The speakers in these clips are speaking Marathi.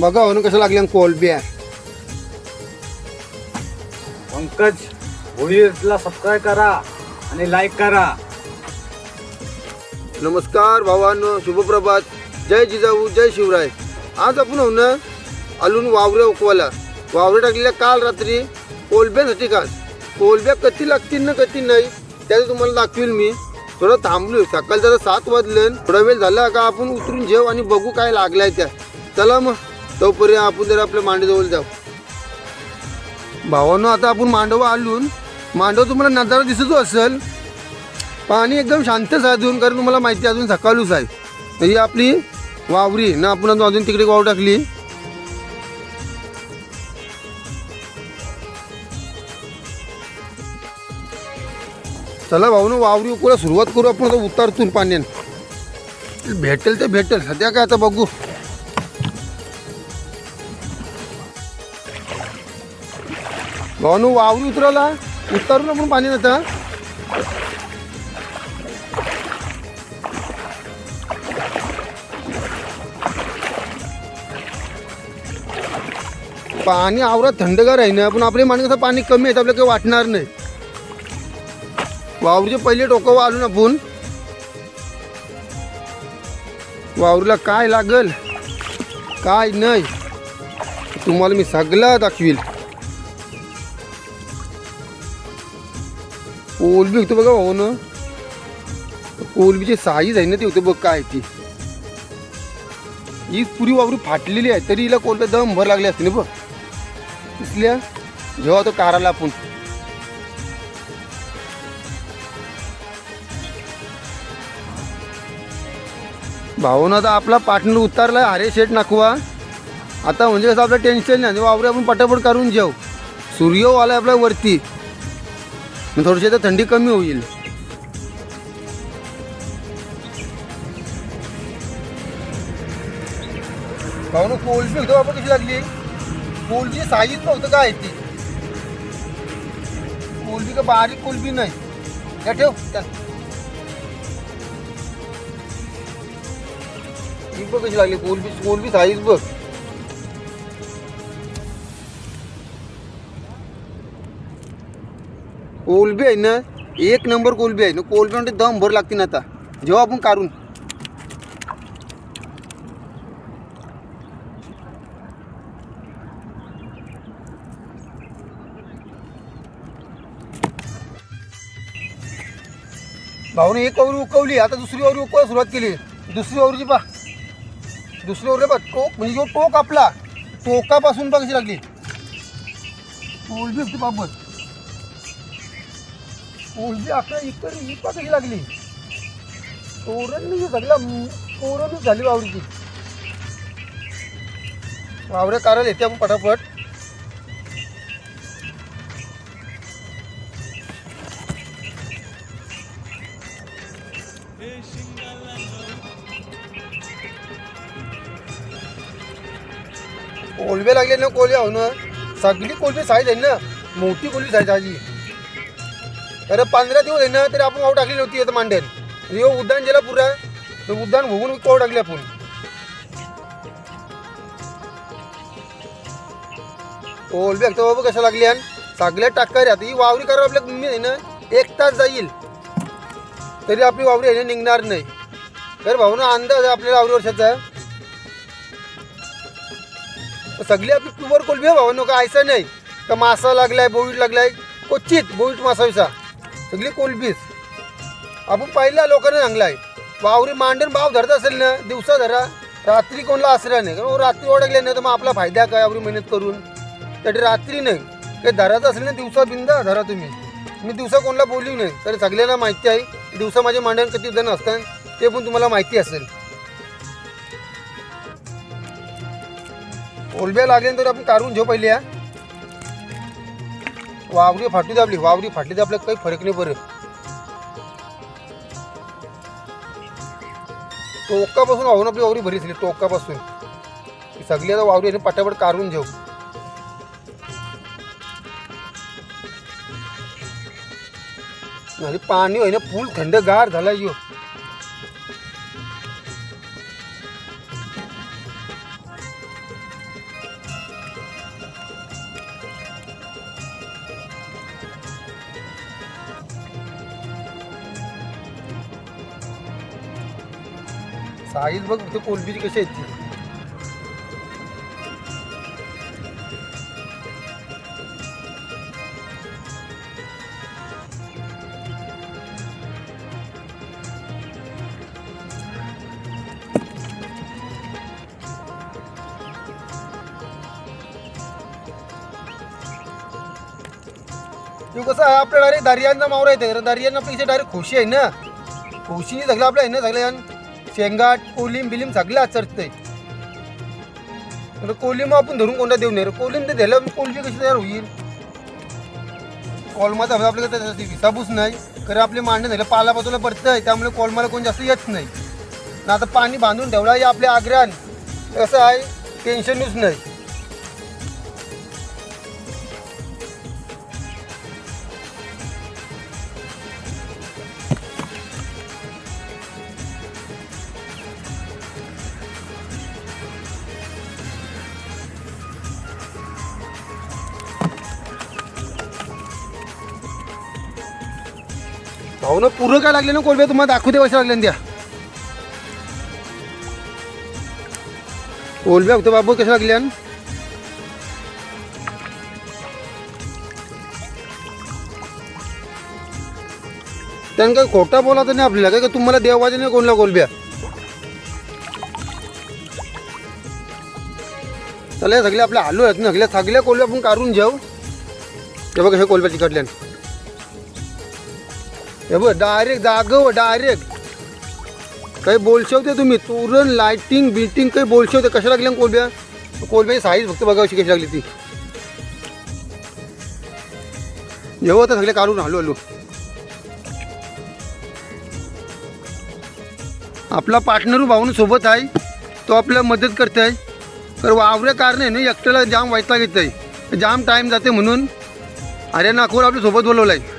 बघा हो ना कसं लागल्या कोलब्या पंकज भोईरला सबस्क्राईब करा आणि लाईक करा. नमस्कार भावांनो शुभप्रभात. जय जिजाऊ जय शिवराय. आज आपण हो ना आलून वावऱ्या उकवाला. वावरे टाकलेल्या काल रात्री कोलब्यासाठी खास कोलब्या कधी लागतील ना कधी नाही त्याचं तुम्हाला दाखवेल मी. थोडं थांबलोय. सकाळी जरा सात वाजलं थोडा वेळ झाला का आपण उतरून जेव आणि बघू काय लागलाय त्या. चला मग. तोपर्यंत आपण जरा आपल्या मांडीजवळ जाऊ. भावांनो आता आपण मांडव आलून मांडव तुम्हाला नजारा दिसतो असेल. पाणी एकदम शांत आहे अजून कारण तुम्हाला माहिती आहे, अजून सकाळूच आहे ही आपली वावरी ना आपण अजून तिकडे वाव टाकली. चला भाऊ ना वावरी उकळा सुरुवात करू आपण आता उतारतून पाण्याने. भेटेल ते भेटेल. सध्या काय आता बघू. भाऊ वावरी उतरवला. ना आपण पाणी आता पाणी आवरात थंडगार आहे ना पण आपली माणूस कसं पाणी कमी आहे आपल्याला काही वाटणार नाही. वावरीचे पहिले टोकं आलो ना आपण. वावरीला काय लागल? काय नाही. तुम्हाला मी सगळं दाखवील. कोलबी होतं बघा भाऊ ना. कोलबीची साईज आहे ना ती होते बघ काय ती. ही पुरी वावरी फाटलेली आहे तरी हिला कोलब्या दम भर लागले असते ना बघ. दिसल्या? जेव्हा तो काराला आपण. भाऊन आता आपला पार्टनर उतारला अरे शेट नाकवा. आता म्हणजे कसं आपलं टेन्शन नाही वावरे आपण पटापट काढून जाऊ सूर्य आला आपल्या वरती. मग थोडीशी आता थंडी कमी होईल. भाऊन कोलबी होतो आपण कशी लागली? कोलबी साईज नव्हतं काय ती? कोलबी का बारीक कोलबी नाही. त्या ठेव त्या. ही बघ कशी लागली कोलबी कोलबी साईज बघ. कोलबी आहे ना एक नंबर कोलबी आहे. ना कोलबी म्हणजे दम भर लागते ना आता. जेव्हा आपण काढून. भाऊने एक ओवरी उकवली आता दुसरी ओवरी उकवायला सुरुवात केली. दुसरी ओवरीची पा दुसरी ओवरी पा टोक म्हणजे जो टोक आपला टोकापासून बघायची लागली. कोलबी असते बाबत. कोलबी आपल्या इतर ही कशी लागली तोरण सगळ्या तोरणच झाली वावरीची. वावऱ्या कारण येते आपण पटापट. कोलबे लागले ना कोल्हे हो ना. सगळी कोलबी साईज आहे ना. मोठी कोलबी साईज आहे अरे पंधरा दिवस आहे ना तरी आपण वाव टाकली नव्हती आता मांड्यान आणि उद्यान गेला पुरा. तर उद्यान भोगून वाव टाकली आपण. कोलबी एकटा बाबा कशा लागली आणि. सगळ्या टाकायला आता ही वावरी करा आपल्या मी आहे ना एक तास जाईल. तरी आपली वावरी आहे ना निघणार नाही. तर भाऊ ना अंदाज आहे आपल्याला वावरी वर्षाचा. सगळी आपली प्युअर कोलबी आहे भाऊ का ऐसा नाही. का मासा लागलाय बोईट लागलाय. क्वचित बोईट मासा विसा सगळी कोलबीच आपण पहिल्या लोकांना सांगलाय वावरी मांडण भाव धरत असेल ना दिवसा धरा. रात्री कोणला आसरा नाही. कारण रात्री ओढकले नाही तर मग आपला फायदा काय आवरी मेहनत करून? त्यासाठी रात्री नाही. काही धरायचं असेल ना दिवसा बिंदा धरा तुम्ही. मी दिवसा कोणाला बोलली नाही तर सगळ्यांना माहिती आहे. दिवसा माझे मांडण किती जण असतात ते पण तुम्हाला माहिती असेल. ओलब्या तर आपण काढून घेऊ पहिले या वावरी फाटली आपली वावरी फाटली तर आपल्याला काही फरक नाही बरं टोकापासून वाहून आपली वावरी भरी झाली टोकापासून सगळी आता वावरी आणि पटापट काढून घेऊ. आणि पाणी आहे ना फुल थंडगार झाला यो. साईज बघ ते कोलबीची कशी आहेत ती. कसं आहे आपल्या डायरेक्ट दारियांचा मावरा येते दारियांना पैसे डायरेक्ट खुशी आहे ना. खुशीने सगळं आपल्या आहे ना सगळं शेंगा कोलिम बिलीम सगळं आचरतंय. तर आपण धरून कोणता देऊ नये? कोलीम ते दिलं कोलबी कशी तयार होईल? कॉलमाचा हवा आपल्याला त्याच्यासाठी विसाबूस नाही. खरं आपले मांडणं झालं पाला पडतं आहे त्यामुळे कॉलमाला कोण जास्त येत नाही. ना आता पाणी बांधून ठेवलं आहे आपल्या आग्र्यान. कसं आहे टेन्शनच नाही. भाऊ ना पुरं काय लागले ना कोलब्या तुम्हाला दाखवते कशा लागल्या त्या कोलब्या बघतो बाबू कशा लागल्या त्यानं काय खोटा बोलायचा नाही आपल्याला. काय का तुम्हाला देवाचे नाही कोणला कोलब्या? चला सगळे आपल्या आलू आहेत ना. सगळ्या सगळ्या कोलब्या आपण काढून जाऊ तेव्हा कशा हे कोलब्या चिकटल्या हे बघ डायरेक्ट जागव डायरेक्ट काही बोलशवते तुम्ही? तुरण लाइटिंग बिल्टिंग काही बोलशवते? कशा लागल्या ना कोलब्या कोलब्याची साईज फक्त बघा कशी कशी लागली ती. जेव्हा आता सगळे काढून हलू हलू. आपला पार्टनर भाऊन सोबत आहे. तो आपल्याला मदत करते आहे तर वावऱ्या कारण आहे ना एकट्याला जाम वाईटला घेत आहे जाम टाईम जाते म्हणून. अरे नागपूर आपल्यासोबत बोलवलं आहे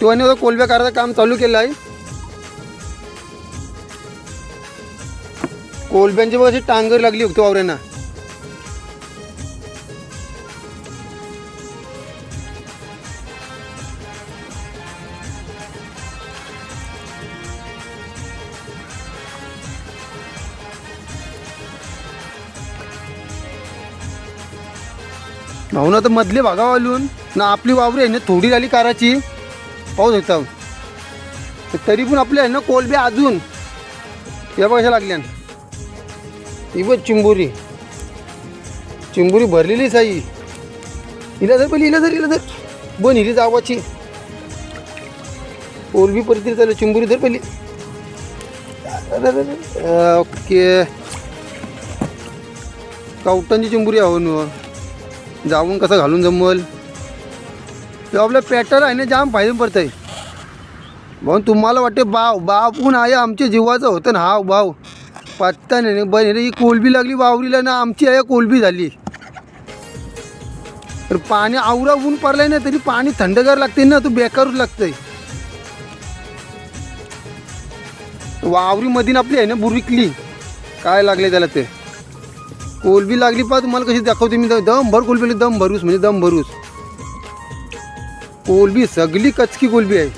तेव्हा आता कोलब्या करायचं काम चालू केलं आहे. कोलब्यांची बघ अशी टांगर लागली होती वावऱ्यांना भाऊ ना तर मधले भागावालून ना आपली वावरी आहे ना थोडी झाली काराची. पाऊस होता तरी पण आपल्या आहे ना कोलबी अजून. या कशा लागल्या इव चिंबुरी. चिंबुरी भरलेलीच आहे हिला जर पहिली इला जर इला जर बन हिली जावाची. कोलबी परतरी चालू चिंबुरी जर पहिली. ओके. कावटांची चिंबुरी आहो न. जाऊन कसं घालून जमल? ते आपलं पॅटर आहे ना जाम फायदे पडतं आहे म्हणून तुम्हाला वाटते बाव बाव पण आहे आमच्या जीवाचं होतं ना हाव बाव पत्ता नाही बन ही कोलबी लागली वावरीला ना आमची आहे कोलबी झाली. तर पाणी आवरा ऊन पडलाय ना तरी पाणी थंडगार लागते ना तो बेकारच लागतंय. वावरीमधील आपली आहे ना बुरिकली काय लागले त्याला ते? कोलबी लागली पा तुम्हाला कशी दाखवते मी दम भर कोलबी दम भरूस म्हणजे दम भरूस कोलबी सगळी कचकी कोलबी आहे.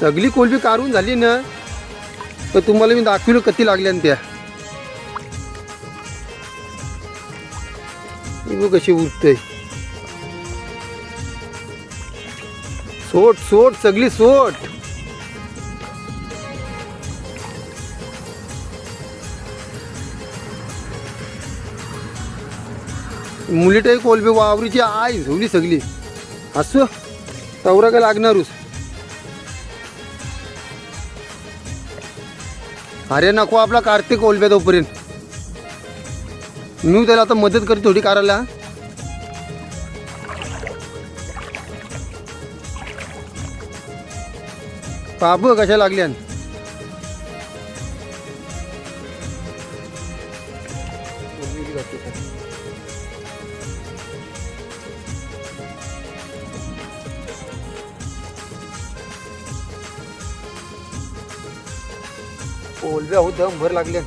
सगळी कोलबी काढून झाली ना तर तुम्हाला मी दाखविलं कती लागल्या त्या. कशी उठतय सोट सोट सगळी सोट. मुलीटाही कोलबी वावरीची आई झवली सगळी. असो तवरा काय लागणारच. अरे नको आपला कार्तिक कोलब्या तोपर्यंत. मी त्याला आता मदत करते थोडी करायला बाबू कशा लागल्या कोलब्या हो दम भर लागले.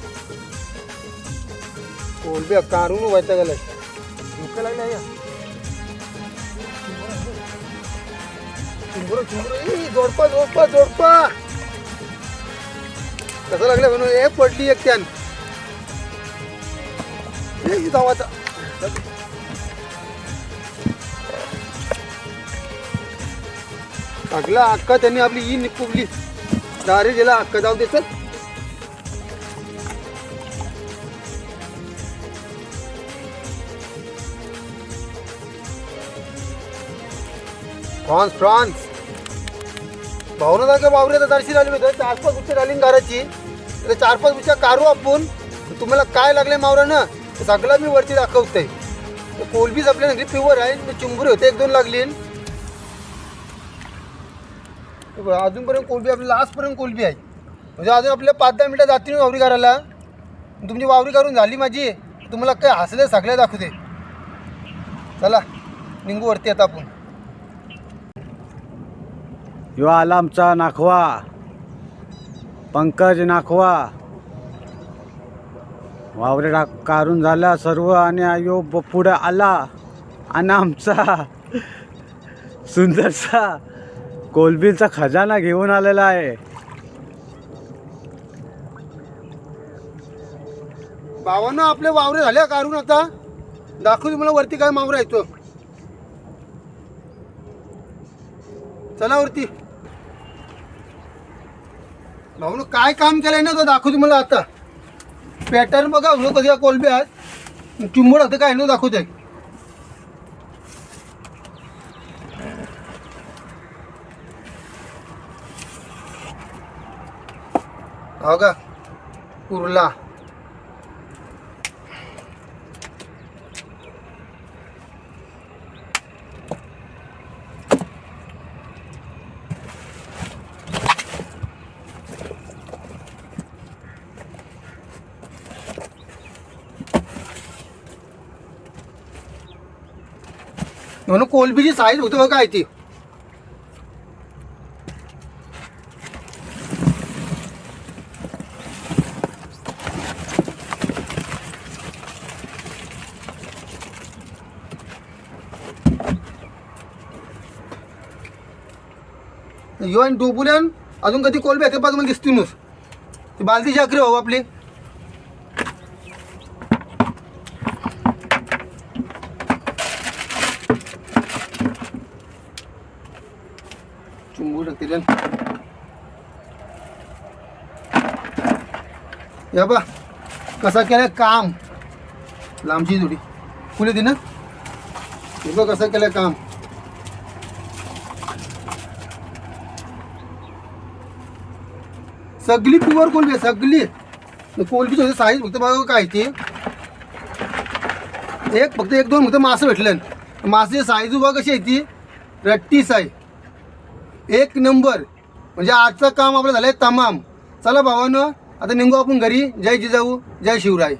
कोलब्या कारून व्हायचा गेला धोका लागला या. चिंबुर चिंबुर जोडपा जोडपा जोडपा. कसं लागलं म्हणून? हे पडली एक त्यान. ए, जावाचा. अगला अक्का त्यांनी आपली ई निपुगली. दारे दिला अक्का जाऊ दे चल फ्रॉन्स फ्रान्स. भावना जागा वावरे दर्शी आली होतं. चार पाच गुच्छ राहिली घराची तर चार पाच गुच्छ काढू आपण. तुम्हाला काय लागले मावरानं? सगळं मी वरती दाखवते ते कोलबीच आपल्या नगरी प्युअर आहे. मी चिंबुरी होते एक दोन लागली अजूनपर्यंत कोलबी आपली लास्टपर्यंत कोलबी आहे. म्हणजे अजून आपल्या पाच दहा मिनटं जातील वावरी करायला. तुमची वावरी करून झाली माझी. तुम्हाला काय हसले सगळे दाखवते. चला निंगू वरती आता आपण. यो आला आमचा नाखवा. पंकज नाखवा. वावरे टाक काढून झाला सर्व आणि आयो पुढं आला. आणि आमचा सुंदरसा कोलबिलचा खजाना घेऊन आलेला आहे. भावानं आपले वावरे झाले काढून आता? दाखवू तुम्हाला वरती काय मावरा येतो चला वरती. भाऊनं काय काम केलंय ना तो? दाखवू तुम्हाला आता. पॅटर्न बघा हो कधी कोलबी आहेत चुंबड होतं काय ना दाखवते हो का? कुर्ला. म्हणून कोलबीची साईज होती बघा काय ती. यो आणि डोबुल्यान अजून कधी कोलबी आहे पाच मला दिसतील नुस ती बालदी जाकरी हो आपली. या बा कसा केलं काम. लांबची जोडी. फुले दे ना हे बघ कसं केलं काम. सगळी प्युअर कोलबी आहे सगळी. कोलबीची साईज फक्त बघा काय ती. एक फक्त एक दोन फक्त मासं भेटलं मासे साईज बघा कशी आहे ती. रट्टी साई एक नंबर म्हणजे आजचं काम आपलं झालंय तमाम. चला भावानं आता निघू आपण घरी. जय जिजाऊ जय शिवराय.